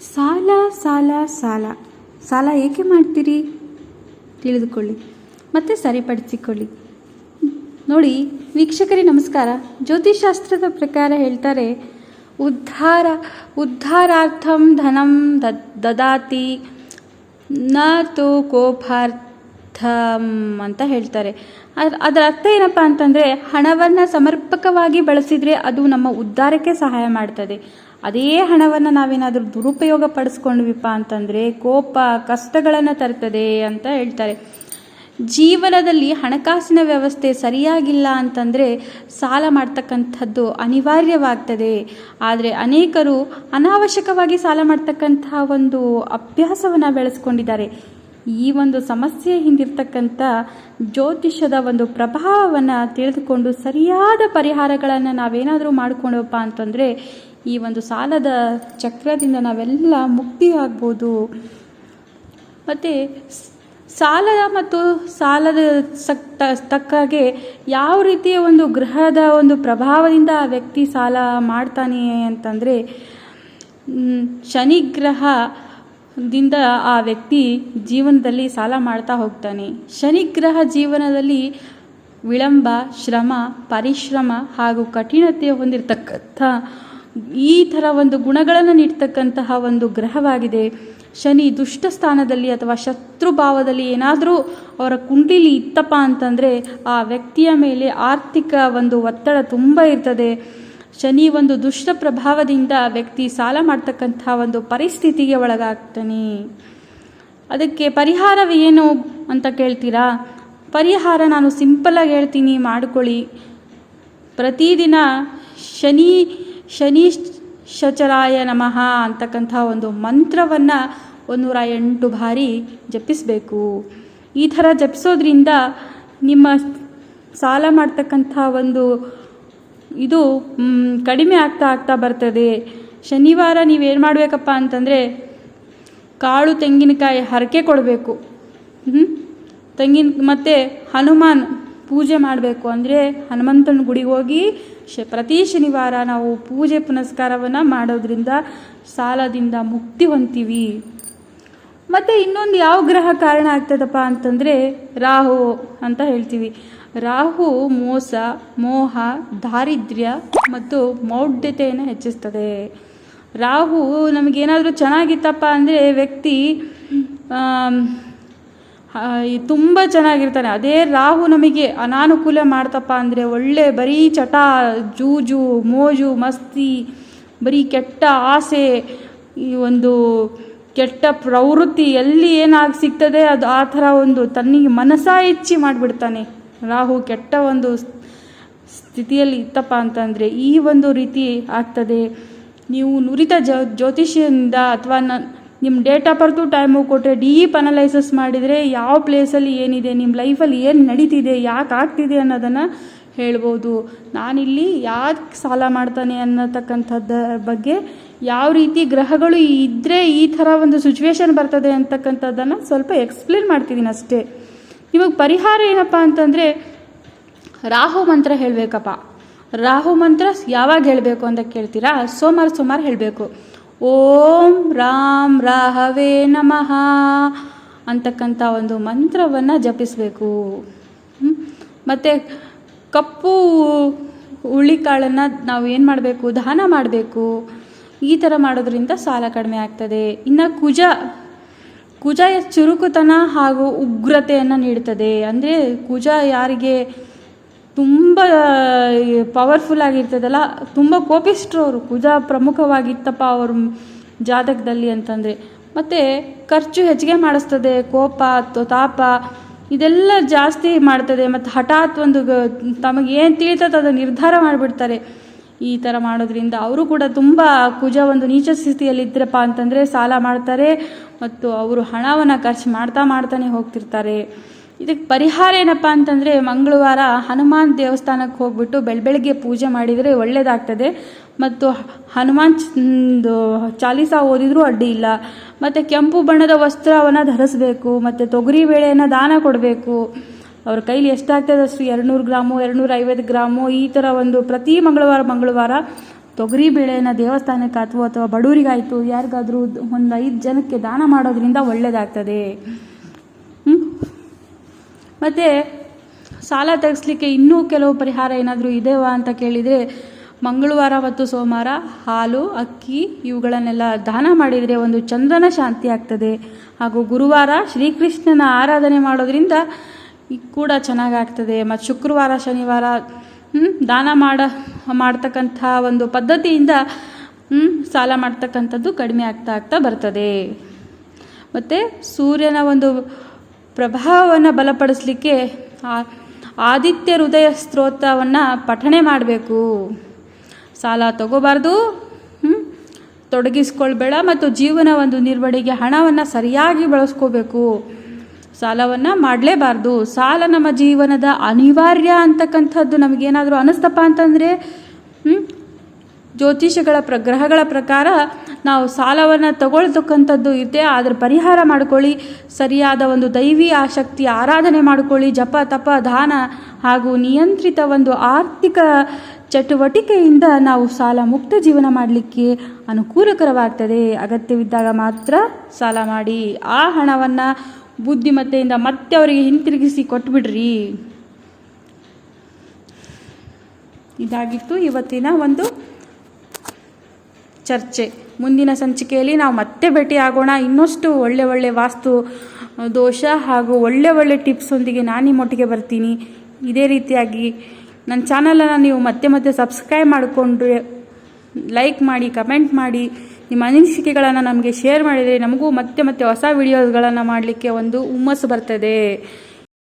ಸಾಲ ಸಾಲ ಸಾಲ. ಸಾಲ ಏಕೆ ಮಾಡ್ತೀರಿ? ತಿಳಿದುಕೊಳ್ಳಿ. ಮತ್ತೆ ಸರಿಪಡಿಸಿಕೊಳ್ಳಿ. ನೋಡಿ, ವೀಕ್ಷಕರೇ, ನಮಸ್ಕಾರ. ಜ್ಯೋತಿಷಾಸ್ತ್ರದ ಪ್ರಕಾರ ಹೇಳ್ತಾರೆ, ಉದ್ಧಾರ, ಉದ್ಧಾರಾರ್ಥಂ ಧನಂ ದದ್, ದದಾತಿ, ನ ತು ಕೋಪಾರ್ಥಂ ಅಂತ ಹೇಳ್ತಾರೆ. ಅದ್- ಅದರ ಅರ್ಥ ಏನಪ್ಪ ಅಂತಂದರೆ ಹಣವನ್ನು ಸಮರ್ಪಕವಾಗಿ ಬಳಸಿದರೆ ಅದು ನಮ್ಮ ಉದ್ಧಾರಕ್ಕೆ ಸಹಾಯ ಮಾಡ್ತದೆ. ಅದೇ ಹಣವನ್ನು ನಾವೇನಾದರೂ ದುರುಪಯೋಗ ಪಡಿಸ್ಕೊಂಡ್ವಿಪ್ಪ ಅಂತಂದರೆ ಕೋಪ, ಕಷ್ಟಗಳನ್ನು ತರ್ತದೆ ಅಂತ ಹೇಳ್ತಾರೆ. ಜೀವನದಲ್ಲಿ ಹಣಕಾಸಿನ ವ್ಯವಸ್ಥೆ ಸರಿಯಾಗಿಲ್ಲ ಅಂತಂದರೆ ಸಾಲ ಮಾಡ್ತಕ್ಕಂಥದ್ದು ಅನಿವಾರ್ಯವಾಗ್ತದೆ. ಆದರೆ ಅನೇಕರು ಅನಾವಶ್ಯಕವಾಗಿ ಸಾಲ ಮಾಡ್ತಕ್ಕಂಥ ಒಂದು ಅಭ್ಯಾಸವನ್ನು ಬೆಳೆಸ್ಕೊಂಡಿದ್ದಾರೆ. ಈ ಒಂದು ಸಮಸ್ಯೆ ಹಿಂದಿರ್ತಕ್ಕಂಥ ಜ್ಯೋತಿಷ್ಯದ ಒಂದು ಪ್ರಭಾವವನ್ನು ತಿಳಿದುಕೊಂಡು ಸರಿಯಾದ ಪರಿಹಾರಗಳನ್ನು ನಾವೇನಾದರೂ ಮಾಡಿಕೊಂಡಪ್ಪ ಅಂತಂದರೆ ಈ ಒಂದು ಸಾಲದ ಚಕ್ರದಿಂದ ನಾವೆಲ್ಲ ಮುಕ್ತಿ ಆಗ್ಬೋದು. ಮತ್ತು ಸಾಲ ಮತ್ತು ಸಾಲದ ಸಕ್ ತ- ತಕ್ಕಾಗೆ ಯಾವ ರೀತಿಯ ಒಂದು ಗ್ರಹದ ಒಂದು ಪ್ರಭಾವದಿಂದ ಆ ವ್ಯಕ್ತಿ ಸಾಲ ಮಾಡ್ತಾನೆ ಅಂತಂದರೆ ಮ್, ಗ್ರಹದಿಂದ ಆ ವ್ಯಕ್ತಿ ಜೀವನದಲ್ಲಿ ಸಾಲ ಮಾಡ್ತಾ ಹೋಗ್ತಾನೆ. ಶನಿ ಗ್ರಹ ಜೀವನದಲ್ಲಿ ವಿಳಂಬ, ಶ್ರಮ, ಪರಿಶ್ರಮ ಹಾಗೂ ಕಠಿಣತೆ ಹೊಂದಿರತಕ್ಕಂಥ ಈ ಥರ ಒಂದು ಗುಣಗಳನ್ನು ನೀಡ್ತಕ್ಕಂತಹ ಒಂದು ಗ್ರಹವಾಗಿದೆ. ಶನಿ ದುಷ್ಟ ಸ್ಥಾನದಲ್ಲಿ ಅಥವಾ ಶತ್ರು ಭಾವದಲ್ಲಿ ಏನಾದರೂ ಅವರ ಕುಂಡಿಲಿ ಇತ್ತಪ್ಪ ಅಂತಂದರೆ ಆ ವ್ಯಕ್ತಿಯ ಮೇಲೆ ಆರ್ಥಿಕ ಒಂದು ಒತ್ತಡ ತುಂಬ ಇರ್ತದೆ. ಶನಿ ಒಂದು ದುಷ್ಟ ಪ್ರಭಾವದಿಂದ ವ್ಯಕ್ತಿ ಸಾಲ ಮಾಡ್ತಕ್ಕಂಥ ಒಂದು ಪರಿಸ್ಥಿತಿಗೆ ಒಳಗಾಗ್ತಾನೆ. ಅದಕ್ಕೆ ಪರಿಹಾರವೇನು ಅಂತ ಕೇಳ್ತೀರಾ? ಪರಿಹಾರ ನಾನು ಸಿಂಪಲಾಗಿ ಹೇಳ್ತೀನಿ, ಮಾಡ್ಕೊಳ್ಳಿ. ಪ್ರತಿದಿನ ಶನಿ ಶನಿ ಶಚರಾಯ ನಮಃ ಅಂತಕ್ಕಂಥ ಒಂದು ಮಂತ್ರವನ್ನು ಒಂದೂರ ಎಂಟು ಬಾರಿ ಜಪಿಸಬೇಕು. ಈ ಥರ ಜಪಿಸೋದ್ರಿಂದ ನಿಮ್ಮ ಸಾಲ ಮಾಡ್ತಕ್ಕಂಥ ಒಂದು ಇದು ಕಡಿಮೆ ಆಗ್ತಾ ಆಗ್ತಾ ಬರ್ತದೆ. ಶನಿವಾರ ನೀವೇನು ಮಾಡಬೇಕಪ್ಪ ಅಂತಂದರೆ, ಕಾಳು ತೆಂಗಿನಕಾಯಿ ಹರಕೆ ಕೊಡಬೇಕು. ತೆಂಗಿನ, ಮತ್ತು ಹನುಮಾನ್ ಪೂಜೆ ಮಾಡಬೇಕು. ಅಂದರೆ ಹನುಮಂತನ ಗುಡಿಗೆ ಹೋಗಿ ಶ, ಪ್ರತಿ ಶನಿವಾರ ನಾವು ಪೂಜೆ ಪುನಸ್ಕಾರವನ್ನು ಮಾಡೋದ್ರಿಂದ ಸಾಲದಿಂದ ಮುಕ್ತಿ ಹೊಂತೀವಿ ಮತ್ತು ಇನ್ನೊಂದು ಯಾವ ಗ್ರಹ ಕಾರಣ ಆಗ್ತದಪ್ಪ ಅಂತಂದರೆ, ರಾಹು ಅಂತ ಹೇಳ್ತೀವಿ. ರಾಹು ಮೋಸ, ಮೋಹ, ದಾರಿದ್ರ್ಯ ಮತ್ತು ಮೌಢ್ಯತೆಯನ್ನು ಹೆಚ್ಚಿಸ್ತದೆ. ರಾಹು ನಮಗೇನಾದರೂ ಚೆನ್ನಾಗಿತ್ತಪ್ಪ ಅಂದರೆ ವ್ಯಕ್ತಿ ತುಂಬ ಚೆನ್ನಾಗಿರ್ತಾನೆ. ಅದೇ ರಾಹು ನಮಗೆ ಅನಾನುಕೂಲ ಮಾಡ್ತಪ್ಪ ಅಂದರೆ ಒಳ್ಳೆ ಬರೀ ಚಟ, ಜೂಜು, ಮೋಜು, ಮಸ್ತಿ, ಬರೀ ಕೆಟ್ಟ ಆಸೆ, ಈ ಒಂದು ಕೆಟ್ಟ ಪ್ರವೃತ್ತಿ ಎಲ್ಲಿ ಏನಾಗಿ ಸಿಗ್ತದೆ ಅದು ಆ ಥರ ಒಂದು ತನ್ನಿಗೆ ಮನಸ ಹೆಚ್ಚಿ ಮಾಡಿಬಿಡ್ತಾನೆ. ರಾಹು ಕೆಟ್ಟ ಒಂದು ಸ್ಥಿತಿಯಲ್ಲಿ ಇತ್ತಪ್ಪ ಅಂತಂದರೆ ಈ ಒಂದು ರೀತಿ ಆಗ್ತದೆ. ನೀವು ನುರಿತ ಜ್ಯೋತಿಷ್ಯದಿಂದ ಅಥವಾ ನ ನಿಮ್ಮ ಡೇಟ್ ಆಫ್ ಬರ್ತು ಟೈಮು ಕೊಟ್ಟರೆ ಡೀಪ್ ಅನಲೈಸಸ್ ಮಾಡಿದರೆ ಯಾವ ಪ್ಲೇಸಲ್ಲಿ ಏನಿದೆ ನಿಮ್ಮ ಲೈಫಲ್ಲಿ ಏನು ನಡೀತಿದೆ, ಯಾಕೆ ಆಗ್ತಿದೆ ಅನ್ನೋದನ್ನು ಹೇಳ್ಬೋದು. ನಾನಿಲ್ಲಿ ಯಾಕೆ ಸಾಲ ಮಾಡ್ತಾನೆ ಅನ್ನತಕ್ಕಂಥದ್ದ ಬಗ್ಗೆ ಯಾವ ರೀತಿ ಗ್ರಹಗಳು ಇದ್ದರೆ ಈ ಥರ ಒಂದು ಸಿಚುವೇಶನ್ ಬರ್ತದೆ ಅಂತಕ್ಕಂಥದ್ದನ್ನು ಸ್ವಲ್ಪ ಎಕ್ಸ್ಪ್ಲೇನ್ ಮಾಡ್ತಿದ್ದೀನಿ ಅಷ್ಟೇ ನಿಮಗೆ ಪರಿಹಾರ ಏನಪ್ಪ ಅಂತಂದರೆ, ರಾಹು ಮಂತ್ರ ಹೇಳಬೇಕಪ್ಪ. ರಾಹು ಮಂತ್ರ ಯಾವಾಗ ಹೇಳಬೇಕು ಅಂತ ಕೇಳ್ತೀರಾ? ಸೋಮವಾರ ಸೋಮವಾರ ಹೇಳಬೇಕು. ಓಂ ರಾಮ್ ರಾಹವೇ ನಮಃ ಅಂತಕ್ಕಂಥ ಒಂದು ಮಂತ್ರವನ್ನು ಜಪಿಸಬೇಕು. ಮತ್ತು ಕಪ್ಪು ಹುಳಿಕಾಳನ್ನು ನಾವು ಏನು ಮಾಡಬೇಕು? ದಾನ ಮಾಡಬೇಕು. ಈ ಥರ ಮಾಡೋದ್ರಿಂದ ಸಾಲ ಕಡಿಮೆ ಆಗ್ತದೆ. ಇನ್ನು ಕುಜ ಕುಜ ಚುರುಕುತನ ಹಾಗೂ ಉಗ್ರತೆಯನ್ನು ನೀಡುತ್ತದೆ. ಅಂದರೆ ಕುಜ ಯಾರಿಗೆ ತುಂಬ ಪವರ್ಫುಲ್ ಆಗಿರ್ತದಲ್ಲ, ತುಂಬ ಕೋಪಿಸ್ಟ್ರು ಅವರು ಕುಜ ಪ್ರಮುಖವಾಗಿತ್ತಪ್ಪ ಅವರು ಜಾತಕದಲ್ಲಿ ಅಂತಂದರೆ. ಮತ್ತು ಖರ್ಚು ಹೆಚ್ಚಿಗೆ ಮಾಡಿಸ್ತದೆ, ಕೋಪ ತಾಪ, ಇದೆಲ್ಲ ಜಾಸ್ತಿ ಮಾಡ್ತದೆ. ಮತ್ತು ಹಠಾತ್ ಒಂದು ತಮಗೆ ಏನು ತಿಳಿತದೆ ಅದು ನಿರ್ಧಾರ ಮಾಡಿಬಿಡ್ತಾರೆ. ಈ ಥರ ಮಾಡೋದ್ರಿಂದ ಅವರು ಕೂಡ ತುಂಬ ಕುಜ ಒಂದು ನೀಚ ಸ್ಥಿತಿಯಲ್ಲಿದ್ದರಪ್ಪ ಅಂತಂದರೆ ಸಾಲ ಮಾಡ್ತಾರೆ ಮತ್ತು ಅವರು ಹಣವನ್ನು ಖರ್ಚು ಮಾಡ್ತಾ ಮಾಡ್ತಾನೆ ಹೋಗ್ತಿರ್ತಾರೆ. ಇದಕ್ಕೆ ಪರಿಹಾರ ಏನಪ್ಪ ಅಂತಂದರೆ ಮಂಗಳವಾರ ಹನುಮಾನ್ ದೇವಸ್ಥಾನಕ್ಕೆ ಹೋಗ್ಬಿಟ್ಟು ಬೆಳ ಬೆಳಗ್ಗೆ ಪೂಜೆ ಮಾಡಿದರೆ ಒಳ್ಳೆಯದಾಗ್ತದೆ ಮತ್ತು ಹನುಮಾನ್ ಚಾಲೀಸ ಓದಿದರೂ ಅಡ್ಡಿ ಇಲ್ಲ. ಮತ್ತು ಕೆಂಪು ಬಣ್ಣದ ವಸ್ತ್ರವನ್ನು ಧರಿಸ್ಬೇಕು, ಮತ್ತು ತೊಗರಿ ಬೇಳೆಯನ್ನು ದಾನ ಕೊಡಬೇಕು. ಅವ್ರ ಕೈಲಿ ಎಷ್ಟಾಗ್ತದೆ ಅಷ್ಟು ಎರಡುನೂರು ಗ್ರಾಮು, ಎರಡುನೂರ ಐವತ್ತು ಗ್ರಾಮು, ಈ ಥರ ಒಂದು ಪ್ರತಿ ಮಂಗಳವಾರ ಮಂಗಳವಾರ ತೊಗರಿ ಬೇಳೆನ ದೇವಸ್ಥಾನಕ್ಕೆ ಅಥವಾ ಅಥವಾ ಬಡವರಿಗಾಯಿತು ಯಾರಿಗಾದರೂ ಒಂದು ಐದು ಜನಕ್ಕೆ ದಾನ ಮಾಡೋದ್ರಿಂದ ಒಳ್ಳೆಯದಾಗ್ತದೆ ಮತ್ತು ಸಾಲ ತೆಗೆಸ್ಲಿಕ್ಕೆ ಇನ್ನೂ ಕೆಲವು ಪರಿಹಾರ ಏನಾದರೂ ಇದೆವಾ ಅಂತ ಕೇಳಿದರೆ, ಮಂಗಳವಾರ ಮತ್ತು ಸೋಮವಾರ ಹಾಲು, ಅಕ್ಕಿ, ಇವುಗಳನ್ನೆಲ್ಲ ದಾನ ಮಾಡಿದರೆ ಒಂದು ಚಂದ್ರನ ಶಾಂತಿ ಆಗ್ತದೆ. ಹಾಗೂ ಗುರುವಾರ ಶ್ರೀಕೃಷ್ಣನ ಆರಾಧನೆ ಮಾಡೋದ್ರಿಂದ ಈ ಕೂಡ ಚೆನ್ನಾಗಾಗ್ತದೆ. ಮತ್ತು ಶುಕ್ರವಾರ, ಶನಿವಾರ ದಾನ ಮಾಡ, ಮಾಡ್ತಕ್ಕಂಥ ಒಂದು ಪದ್ಧತಿಯಿಂದ ಸಾಲ ಮಾಡ್ತಕ್ಕಂಥದ್ದು ಕಡಿಮೆ ಆಗ್ತಾ ಆಗ್ತಾ ಬರ್ತದೆ. ಮತ್ತು ಸೂರ್ಯನ ಒಂದು ಪ್ರಭಾವವನ್ನು ಬಲಪಡಿಸಲಿಕ್ಕೆ ಆದಿತ್ಯ ಹೃದಯ ಸ್ತೋತ್ರವನ್ನು ಪಠಣೆ ಮಾಡಬೇಕು. ಸಾಲ ತಗೋಬಾರ್ದು? ತೊಡಗಿಸ್ಕೊಳ್ಬೇಡ ಮತ್ತು ಜೀವನ ಒಂದು ನಿರ್ವಹಣೆಗೆ ಹಣವನ್ನು ಸರಿಯಾಗಿ ಬಳಸ್ಕೋಬೇಕು. ಸಾಲವನ್ನು ಮಾಡಲೇಬಾರ್ದು. ಸಾಲ ನಮ್ಮ ಜೀವನದ ಅನಿವಾರ್ಯ ಅಂತಕ್ಕಂಥದ್ದು. ನಮಗೇನಾದರೂ ಅನ್ನಿಸ್ತಪ್ಪ ಅಂತಂದರೆ? ಜ್ಯೋತಿಷಗಳ ಪ್ರ, ಗ್ರಹಗಳ ಪ್ರಕಾರ ನಾವು ಸಾಲವನ್ನು ತಗೊಳ್ತಕ್ಕಂಥದ್ದು ಇದೆ ಅದರ ಪರಿಹಾರ ಮಾಡ್ಕೊಳ್ಳಿ. ಸರಿಯಾದ ಒಂದು ದೈವಿ ಆಸಕ್ತಿ ಆರಾಧನೆ ಮಾಡ್ಕೊಳ್ಳಿ. ಜಪ, ತಪ, ದಾನ ಹಾಗೂ ನಿಯಂತ್ರಿತ ಒಂದು ಆರ್ಥಿಕ ಚಟುವಟಿಕೆಯಿಂದ ನಾವು ಸಾಲ ಮುಕ್ತ ಜೀವನ ಮಾಡಲಿಕ್ಕೆ ಅನುಕೂಲಕರವಾಗ್ತದೆ. ಅಗತ್ಯವಿದ್ದಾಗ ಮಾತ್ರ ಸಾಲ ಮಾಡಿ. ಆ ಹಣವನ್ನು ಬುದ್ಧಿಮತ್ತೆಯಿಂದ ಮತ್ತೆ ಅವರಿಗೆ ಹಿಂತಿರುಗಿಸಿ ಕೊಟ್ಬಿಡ್ರಿ. ಇದಾಗಿತ್ತು ಇವತ್ತಿನ ಒಂದು ಚರ್ಚೆ. ಮುಂದಿನ ಸಂಚಿಕೆಯಲ್ಲಿ ನಾವು ಮತ್ತೆ ಭೇಟಿಯಾಗೋಣ ಇನ್ನಷ್ಟು ಒಳ್ಳೆ ಒಳ್ಳೆ ವಾಸ್ತು, ದೋಷ ಹಾಗೂ ಒಳ್ಳೆ ಒಳ್ಳೆ ಟಿಪ್ಸೊಂದಿಗೆ ನಾನು ನಿಮ್ಮೊಟ್ಟಿಗೆ ಬರ್ತೀನಿ. ಇದೇ ರೀತಿಯಾಗಿ ನನ್ನ ಚಾನಲನ್ನು ನೀವು ಮತ್ತೆ ಮತ್ತೆ ಸಬ್ಸ್ಕ್ರೈಬ್ ಮಾಡಿಕೊಂಡ್ರೆ ಲೈಕ್ ಮಾಡಿ, ಕಮೆಂಟ್ ಮಾಡಿ ನಿಮ್ಮ ಅನಿಸಿಕೆಗಳನ್ನು ನಮಗೆ ಶೇರ್ ಮಾಡಿದರೆ ನಮಗೂ ಮತ್ತೆ ಮತ್ತೆ ಹೊಸ ವಿಡಿಯೋಸ್ಗಳನ್ನು ಮಾಡಲಿಕ್ಕೆ ಒಂದು ಹುಮ್ಮಸ್ಸು ಬರ್ತದೆ.